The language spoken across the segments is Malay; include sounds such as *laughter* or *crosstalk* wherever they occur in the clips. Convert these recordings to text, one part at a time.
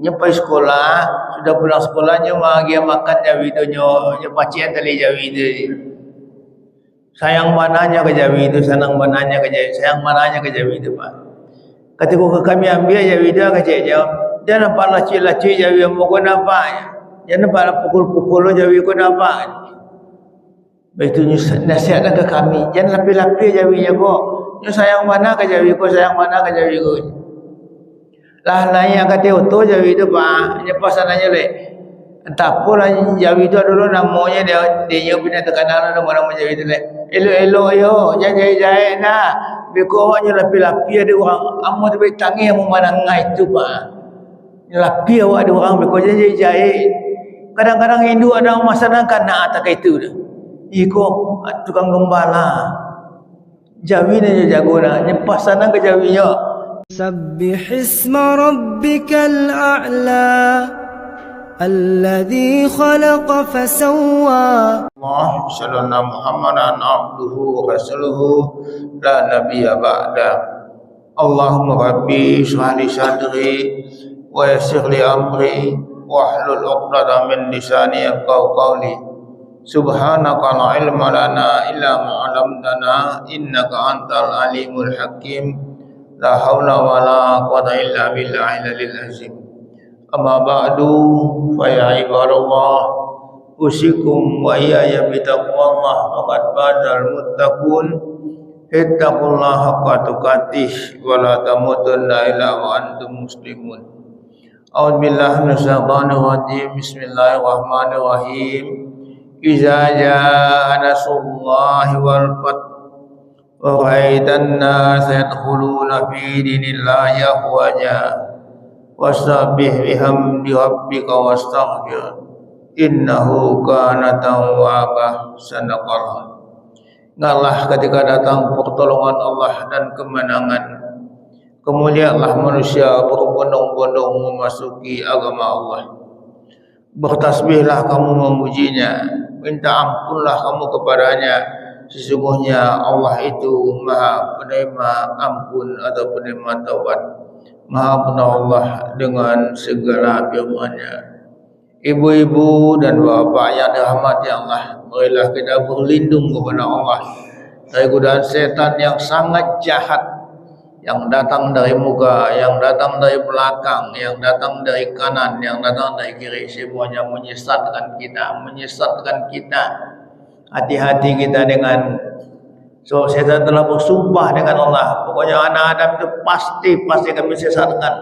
nyampai sekolah sudah pulang sekolahnya magi makan jawi tu nyo nyo pacian tali jawi tu. Sayang mananya ke jawi itu senang mananya ke jawi sayang mananya ke jawi itu pak. Ketika ke kami ambil jawi itu ke cik jawab dia nampak laci-laci jawi yang mau nampak. Dia nampak pukul-pukul jawi ko nampak. Itu nasihat ke kami jangan lapis-lapis jawi ya kok nyo sayang mana ke jawi ko sayang mana ke jawi ko lah lain yang kata oto jawi itu pak nyepas sananya le entah pun lah jawi itu dulu namanya dia dia punya tekanan nama nama jawi itu le elo elo yo jangan jahit jahit nah beko hanya lapi lapi ada orang amu tu baik tangi yang mana ngai itu pak lapi awak ada orang beko jangan jahit jahit kadang-kadang Hindu ada masyarakat nak atak itu dah iko tukang gembala. Jawi ni jago nak nyepas sana ke jawi سبح اسم ربك الأعلى الذي خلق فسوى. اللهم صل على محمدا عبده ورسوله لا نبي بعده اللهم ربي اشرح لي صدري ويسر لي أمري واحلل عقدة من لساني يفقهوا قولي. لا علم لنا إلا ما علمتنا إنك أنت العليم الحكيم. لا حول ولا قوة إلا بالله العلي العظيم. أما بعد فيا عباد الله أوصيكم وإياي بتقوى الله فقد فاز المتقون. اتقوا الله حق تقاته ولا تموتن إلا وأنتم مسلمون. أعوذ بالله من الشيطان الرجيم. بسم الله الرحمن الرحيم. إذا جاء نصر الله والفتح ورأيت الناس يدخلون في دين الله أفواجا واستغفر بحمد ربك واستغفر إنه كان توابا صدق الله Ngalah ketika datang pertolongan Allah dan kemenangan Kemuliaanlah manusia berbondong-bondong memasuki agama Allah Bertasbihlah kamu memujinya Minta ampunlah kamu kepadanya sesungguhnya Allah itu maha penerima ampun atau penerima taubat. Maha penolak dengan segala firman-Nya Ibu-ibu dan bapa yang dirahmati Allah marilah kita berlindung kepada Allah. Dari godaan setan yang sangat jahat yang datang dari muka, yang datang dari belakang, yang datang dari kanan, yang datang dari kiri semuanya menyesatkan kita, menyesatkan kita hati-hati kita dengan so setan telah bersumpah dengan Allah. Pokoknya anak Adam itu pasti pasti akan disesatkan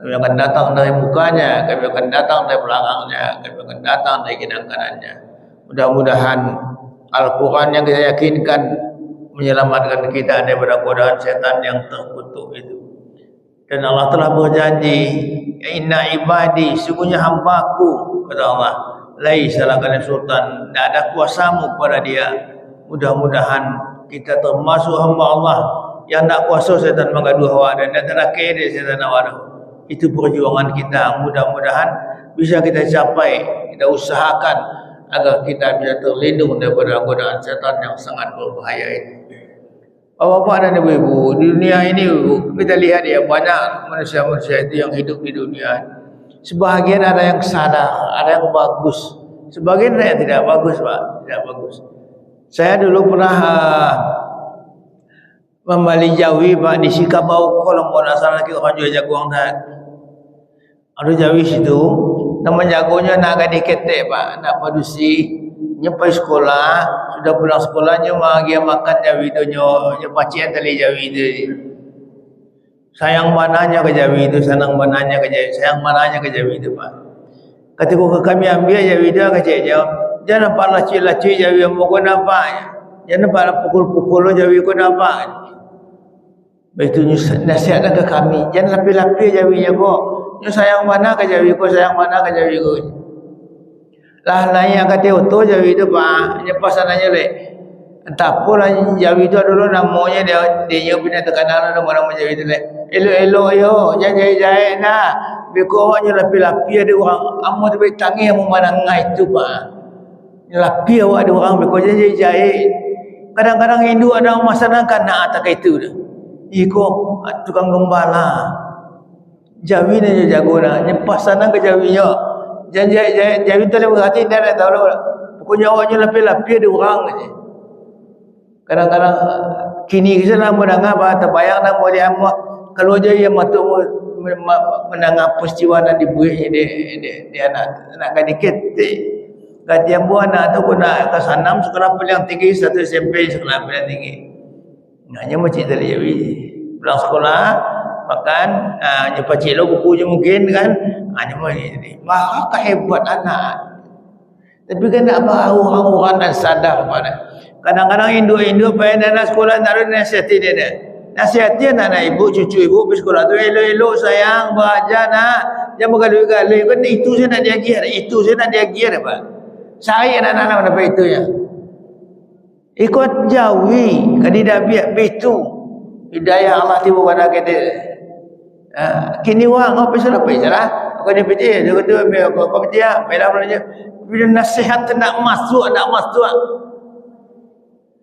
kami akan datang dari mukanya kami akan datang dari belakangnya kami akan datang dari kiri kanannya. Mudah-mudahan Al-Quran yang kita yakinkan menyelamatkan kita daripada godaan setan yang terkutuk itu. Dan Allah telah berjanji inna ibadi sungguhnya hambaku kata Allah laisa lakal sultan. Tidak ada kuasamu kepada dia. Mudah-mudahan kita termasuk hamba Allah. Yang tak kuasa setan mengadu hawa dan tak ada kira setan hawa itu perjuangan kita. Mudah-mudahan bisa kita capai kita usahakan agar kita bisa terlindung daripada godaan setan yang sangat berbahaya itu. Bapak-bapak dan ibu-ibu di dunia ini kita lihat ya banyak manusia-manusia itu yang hidup di dunia ini Sebahagian ada yang sadar, ada yang bagus. Sebagian yang tidak bagus, Pak. Tidak bagus. Saya dulu pernah uh, membali jawi, Pak, di Sikabau, kalau mau nasar lagi orang jual jagung tak. Ada jawi situ, nama jagonya naga diketek, Pak. Nak padusi, nyampai sekolah, sudah pulang sekolahnya, magi makan jawi itu, nyopacian tali jawi itu sayang mananya ke Jawi itu senang mananya ke Jawi sayang mananya ke Jawi itu Pak. Ketika ke kami ambil Jawi itu ke Cik jangan nampak laci-laci Jawi yang mau nampak. Jangan nampak pukul-pukul Jawi ku nampak. Itu nasihat ke kami. Jangan lapi-lapi Jawi ya kok. Nyo sayang mana ke Jawi ku sayang mana ke Jawi ku lah lain yang kata oto Jawi itu Pak. Nyepas sananya le entah pun lah Jawi itu dulu namanya dia dia punya tekanan nama nama Jawi itu le elo elo yo jangan jahit jahit nah beko hanya lapi lapi ada orang amu tu baik tangi mana ngai itu pak lapi awak ada orang beko jangan jahit jahit kadang-kadang Hindu ada masyarakat nak atak itu dah iko tukang gembala Jawi ni je jago nak. Nyepas sana ke Jawi nya. Janji Jawi, Jawi tu lagi berhati dia dah tahu lah. Pokoknya awaknya lapis-lapis dia orang je. Kadang-kadang kini kita nak mendengar apa terbayang nak boleh amma kalau aja yang matuk mendengar peristiwa nak dibuatnya dia dia dia nak nak gadikit Kati yang buah anak tu nak ke sanam sekolah paling tinggi satu SMP sekolah paling tinggi. Hanya macam tu dia Pulang sekolah makan uh, cikgu buku je mungkin kan. Hanya macam ni. Maka hebat anak. Tapi kan nak apa orang-orang dan sadar pada. Kadang-kadang Indo-Indo payah anak sekolah tak ada nasihati dia dia. Nasihati anak-anak ibu, cucu ibu pergi sekolah tu elok-elok sayang, belajar nak. Jangan bergaduh-gaduh. Kan itu saya nak diagih. Itu saya nak diagih apa? Saya nak nanam dapat itu ya. Ikut jawi, kadi dah biar betu. Hidayah Allah tiba pada kita. Ha, kini wang apa sudah apa salah? Kau ni piti, dia kata kau ah, belanja. Bila nasihat nak masuk, nak masuk.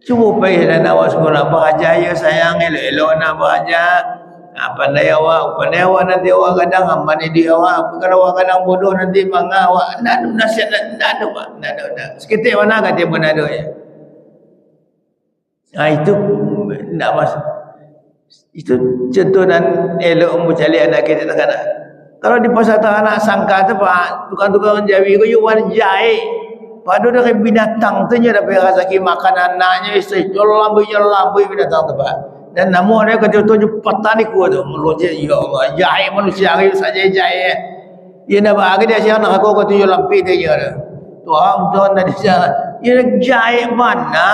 Cuba pergi dan awak sekolah berajaya sayang elok-elok nak berajaya Ha, pandai awak, pandai awak nanti awak kadang aman di awak. Kalau awak kadang bodoh nanti mangga awak. Tak ada nasihat, tak ada pak. Tak ada, tak. Seketik mana kata pun ada ya. Ha, itu tak masuk. Itu contoh dan elok mencari anak kita tak ada. Kalau di tanah anak sangka tu pak, tukang-tukang jawi kau yuan jahit. Padu dari binatang tu nya dapat rasa makan anaknya isteri. Jolam bu jolam binatang tu pak. Dan nama dia kata tu patah ni kuat tu. Melojek ya Allah. Jahit manusia hari saja jahit. Ia nak bagi dia siapa nak aku kata jual lampi dia dia. Tuhan tuan dah dia. Ia nak jahit mana?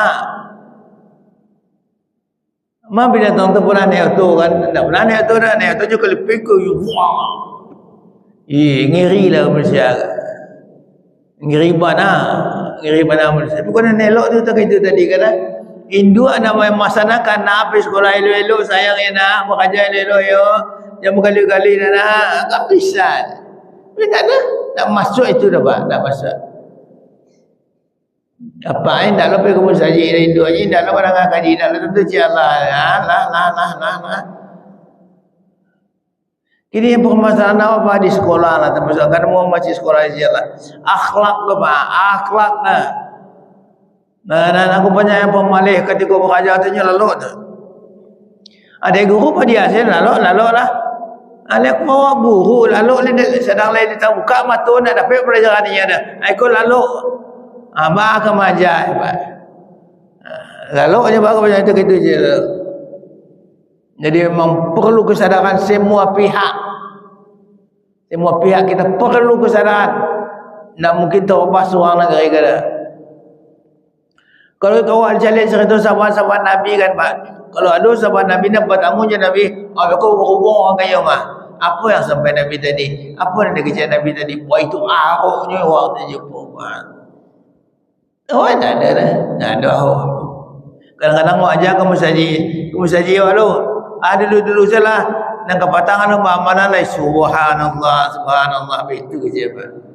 Ma bila tu pernah naik tu kan. Tak pernah naik tu dah. Naik tu juga lebih ke. Wah. Eh, ngiri lah manusia. Ngiri mana? Ngiri mana manusia. Bukan nelok tu tak itu tadi kan. Hindu nak memaksanakan nak pergi sekolah elok-elok sayang ya nak bekerja elok-elok yo. Jangan berkali-kali nak nak tak bisa. Tapi tak ada. Tak masuk itu dah pak. Tak masuk. Apa yang tak lepas kamu saja Hindu aja. Tak orang kaji. Tak lepas tentu cik Allah. Lah, lah, lah, lah, lah. Ini permasalahan apa di sekolah lah. Termasuk kan mau masih sekolah aja lah. Akhlak ke pak. Akhlak lah. Nah, dan aku banyak yang pemalih ketika berajar tu lalu tu. Ada guru pada dia saya lalu lalu lah. Ada aku bawa guru lalu ni sedang lain dia buka mata nak dapat pelajaran ni ada. Aku lalu apa ke maja apa. Lalu aja baru macam itu gitu je. Jadi memang perlu kesadaran semua pihak. Semua pihak kita perlu kesadaran. Tak mungkin terlepas seorang negara kita. Kalau kau ada jalan cerita sahabat-sahabat Nabi kan Pak. Kalau ada sahabat Nabi nak bertamu je Nabi. Oh, kau berhubung orang kaya mah. Apa yang sampai Nabi tadi? Apa yang dia kerja Nabi tadi? Wah itu aruknya waktu jumpa Pak. Oh tak ada lah. Tak ada. Kadang-kadang mau ajar kamu saji. Kamu saji awak lu. Ah dulu-dulu salah. Nang kepatangan lu mana lah. Subhanallah. Subhanallah. Itu kerja Pak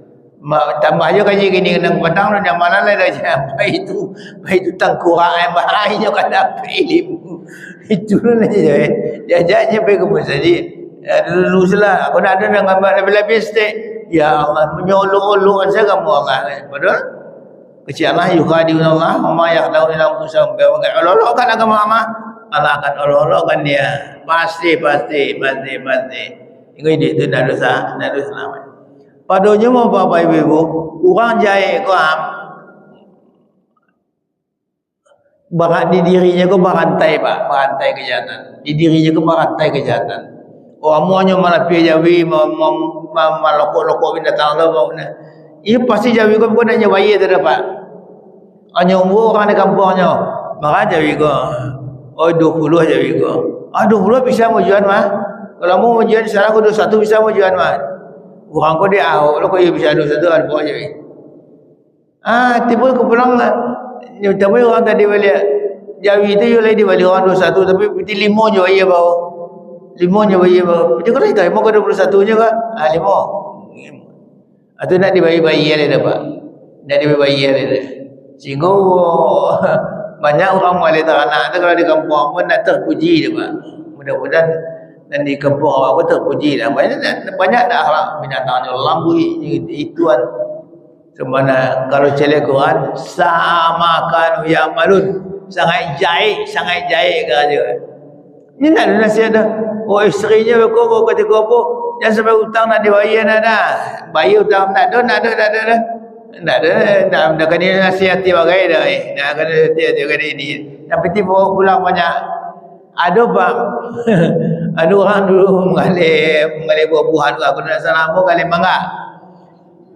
tambah je kaji gini kena petang dan mana lah dah *laughs* apa *laughs* itu apa itu tangkurak yang bahaya kan apa ilmu itu lah je dia jadinya pergi ke masjid ya, dulu lah. Aku nak ada gambar lebih-lebih stik ya Allah menyolok-olok saya kamu Allah padahal kecil Allah yukhadi Allah mama yang tahu dalam pusat Allah kan agama Allah Allah akan Allah kan dia pasti pasti pasti pasti ini itu dah dosa dah dosa selamat Padanya mau apa ibu-ibu? Orang jahit kau am. Barat di dirinya kau berantai pak, berantai kejahatan. Di dirinya kau berantai kejahatan. Orang muanya malah pergi jawi, malah lokok-lokok binatang tu mau mana. Ia pasti jawi kau bukan hanya bayi tu dapat. Hanya umur orang di kampungnya. Maka jawi kau. Oh, dua puluh jawi kau. Ah, dua puluh bisa mau jual mah. Kalau mau jual, sekarang aku dua satu bisa mau jual mah. Orang kau dia awak lah kau bisa ada satu ada buat je. Ah, tiba ke pulang lah. Tapi orang tadi balik Jawi tu you lagi balik orang 21 tapi piti lima je bayar bau. Lima je bayar bau. Piti kau lagi tak? Lima kau 21 je ke? Ah, lima. Atau nak dibayar-bayar dia dapat. Nak dibayar-bayar dia. Sehingga *laughs* banyak orang mulai tak anak tu kalau di kampung pun nak terpuji dia pak. Mudah-mudahan dan di kampung awak pun terpuji dah. Banyak, banyak dah akhlak binatang yang lambu ituan. Semana kalau celek Quran sama kan yang malun sangat jahit sangat jahit kerja. Ini nak ada nasihat dah. Oh isterinya berkau ketika apa? Jangan sampai hutang nak dibayar nak dah. Bayar hutang tak ada, nak ada, tak ada dah. Tak ada, nak ada kena nasihati bagai dah. Eh. Nak kena nasihati bagai ini. Tapi tiba pulang banyak. Ada bang. *laughs* ada orang dulu mengalih, mengalih buah-buahan tu. Aku nak salah apa, mengalih mangga.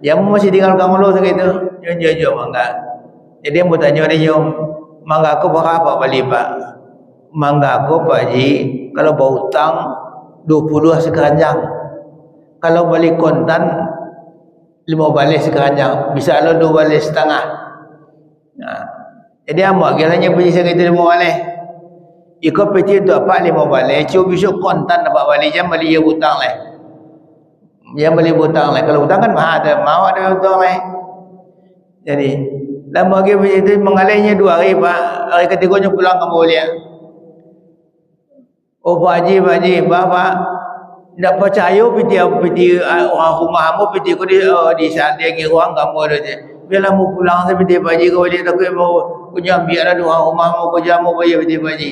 Dia pun masih tinggal kamu lo segitu. Jom, jom, jom, mangga. Jadi dia pun tanya dia. Mangga aku berapa balik pak? Mangga aku pak Haji, kalau bawa hutang 22 sekeranjang. Kalau balik kontan lima balik sekeranjang. Bisa lo dua balik setengah. Nah. Jadi amak kiranya pergi segitu lima balik. Ikut peci tu apa lima balik. Cuma besok kontan dapat balik jam balik dia hutang lah. Dia balik hutang lah. Kalau hutang kan mahal ada. Mau ada hutang lah. Jadi Lama lagi itu mengalihnya dua hari Pak. Hari ketiganya pulang ke mulia. Oh Pak Haji, Pak Haji, Bapak tidak percaya piti piti orang rumah kamu piti kau di di saat dia pergi ruang kamu ada je. Biarlah mu pulang piti Pak Haji kau dia tak mau punya biarlah dua rumah kamu kau jamu bayar piti Haji.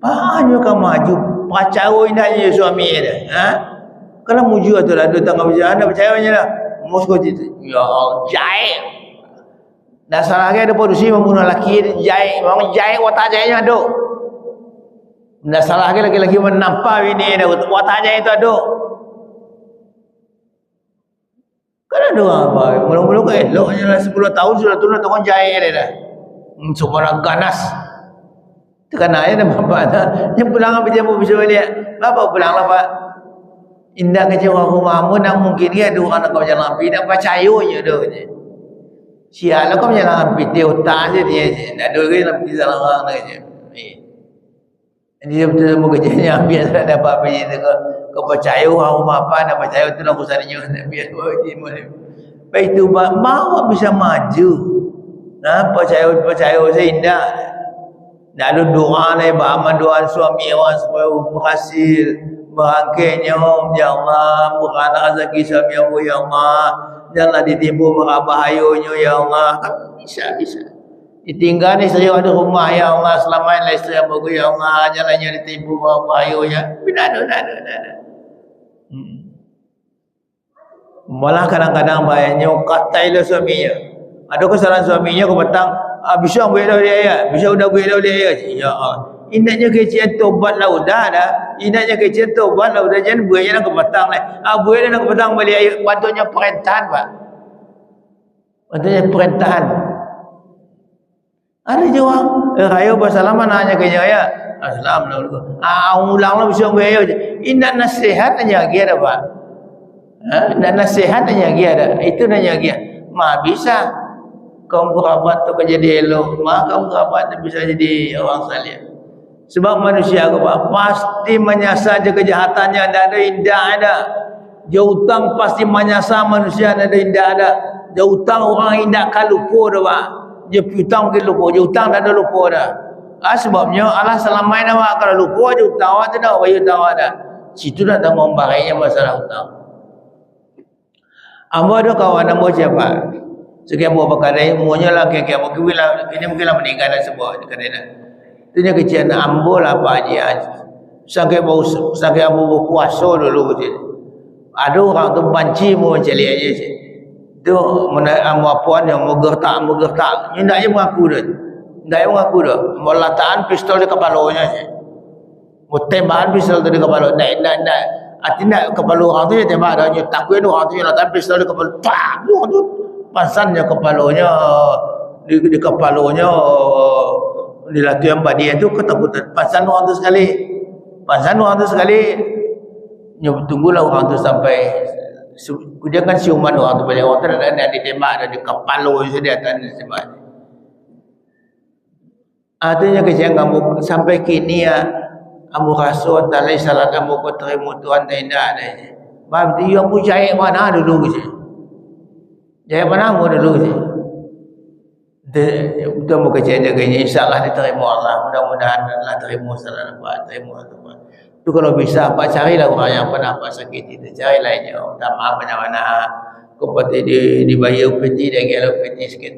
Banyak kamu maju percaya indahnya suami dia. Ha? Kalau muju tu lah, dua tangga berjalan, anda percaya macam lah. Moskow itu, ya jahit Dasar lagi ada produksi membunuh laki jahit, memang jahit watak jahitnya ada. Dasar lagi lagi-lagi menampak ini watak jahit itu ada. Kan ada apa? Mula-mula kan elok hanya lah 10 tahun sudah turun tukang jahit dia dah. Hmm, semua ganas. Itu kan ayah dan bapak dah. Yang pulang apa dia mau bisa balik? Bapak pulang lah pak. Indah kecil orang rumahmu nak mungkin dia ada orang nak kau jalan api. Nak percaya je dia. Sial lah kau punya lang piti utang je dia je. Nak dua kali nak pergi salah orang lagi je. Dia betul mau kerjanya ambil tak dapat apa je tu. Kau percaya orang rumah apa nak percaya tu nak usah dia dia boleh. Baik tu bawa bisa maju. Nah percaya percaya saya indah. Ada doa ni, beramal doa suami orang supaya berhasil. Berangkainya, Ya Allah, beranak rezeki suami aku, Ya Allah janganlah ditipu marah bahayanya ya Allah kan bisa bisa ditinggal isteri ada rumah ya Allah selamatlah isteri yang bagus ya Allah janganlah ditipu marah bahayanya tidak ada tidak ada tidak ada hmm. malah kadang-kadang bahayanya katailah suaminya ada kesalahan suaminya ke petang ah, bisa ambil dia ya bisa udah ambil dia ya ya Allah Indahnya kecil tobat lah udah dah. Indahnya kecil tobat lah udah jangan buaya nak kepetang lah. Ah buaya nak kepetang balik air. Patutnya perintahan pak. Patutnya perintahan. Ada je orang. Eh raya bersalaman nanya ke ya. Assalamualaikum. Ah ulang lah bisa buaya je. Indah nasihat aja lagi ada pak. Ha? Indah nasihat aja lagi ada. Itu nanya lagi. Ma bisa. Kaum kerabat tu kejadian elok. Ma kaum kerabat tu bisa jadi orang salih. Sebab manusia apa? Pasti menyasar je kejahatannya Tidak ada indah ada Dia hutang pasti menyasar manusia Tidak ada indah ada Dia hutang orang indah lupa dah pak Dia hutang mungkin lupa Dia hutang tak ada lupa dah ah, Sebabnya Allah selamai nama Kalau lupa dia hutang awak tidak Bayi hutang awak dah Situ dah tanggung bahayanya masalah hutang Amba ada kawan nama siapa Sekian buah perkara ini Semuanya lah Kira-kira mungkin lah Kini mungkin lah meninggal dan sebuah Kena dah Tanya kecil nak ambul apa dia. Sampai bau sampai abu bau kuasa dulu kecil. Ada orang tu banci mu macam ni aja je. Tu mana amu puan yang mau gertak mau gertak. Ni nak je mengaku dah. Tak je mengaku dah. Melataan pistol di kepalanya je. Tembakan pistol tu di kepala. Tak tak tak. Artinya kepala orang tu je tembak dah. Takut tu orang tu je letak pistol di kepala. Tak. Orang tu pasannya kepalanya di, di kepalanya dilatih yang badia itu ketakutan pasal orang tu sekali pasal orang tu sekali tunggulah orang tu sampai dia kan siuman orang tu banyak orang tu ada ditembak ada di kepala itu dia akan ditembak artinya kesian kamu. Sampai kini ya kamu rasa talai salah kamu kau terima Tuhan tak indah ada Bapak dia yang pun jahit mana dulu ke Jahit mana mu dulu ke betul muka cakap kayaknya insyaAllah diterima Allah. Mudah-mudahan Allah terima salah nampak terima Allah Tu kalau bisa Pak carilah orang yang pernah Pak sakit itu. Carilah dia. Tak maaf banyak mana. Kau pati di dibayar peti dia kalau peti sikit.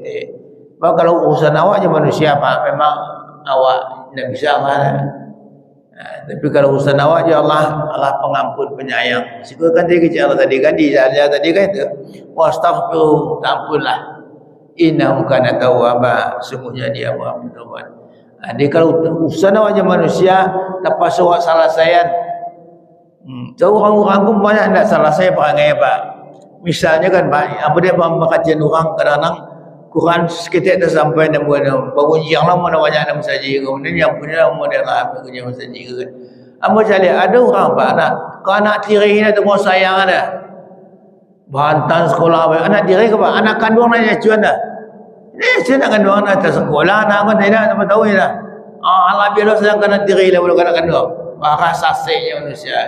Pak kalau urusan awak je manusia Pak memang awak tidak bisa lah. Ha, tapi kalau urusan awak je Allah Allah pengampun penyayang. Sikut kan dia kecil Allah tadi kan dia tadi kan itu. Wastaghfiru tak ampunlah. Inna kana tawwaba. Sungguhnya dia Maha Pengampun. Ha, dia kalau urusan awak je manusia lepas awak salah saya. Hmm. So, orang-orang pun banyak tidak salah saya perangai Pak. Misalnya kan Pak, apa dia berkajian orang kadang-kadang Quran sekitar dah sampai dan buat baru yang lama nak banyak nak saja kemudian yang punya lama dia lah apa kerja saja kan apa cari ada orang pak anak kau anak tiri ni tu sayang ada bantan sekolah apa anak tiri ke pak anak kandung nanya cuan dah ni saya nak kandung anak atas sekolah anak kan tidak apa tahu ya dah ah Allah biar sayang kena tiri lah belum kena kandung bahasa saseknya manusia.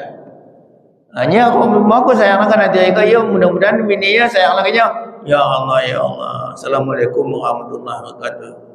Hanya aku mau aku sayang anak tiri kau. Ya mudah-mudahan bini ya sayang lagi Ya Allah, Ya Allah. Assalamualaikum warahmatullahi wabarakatuh.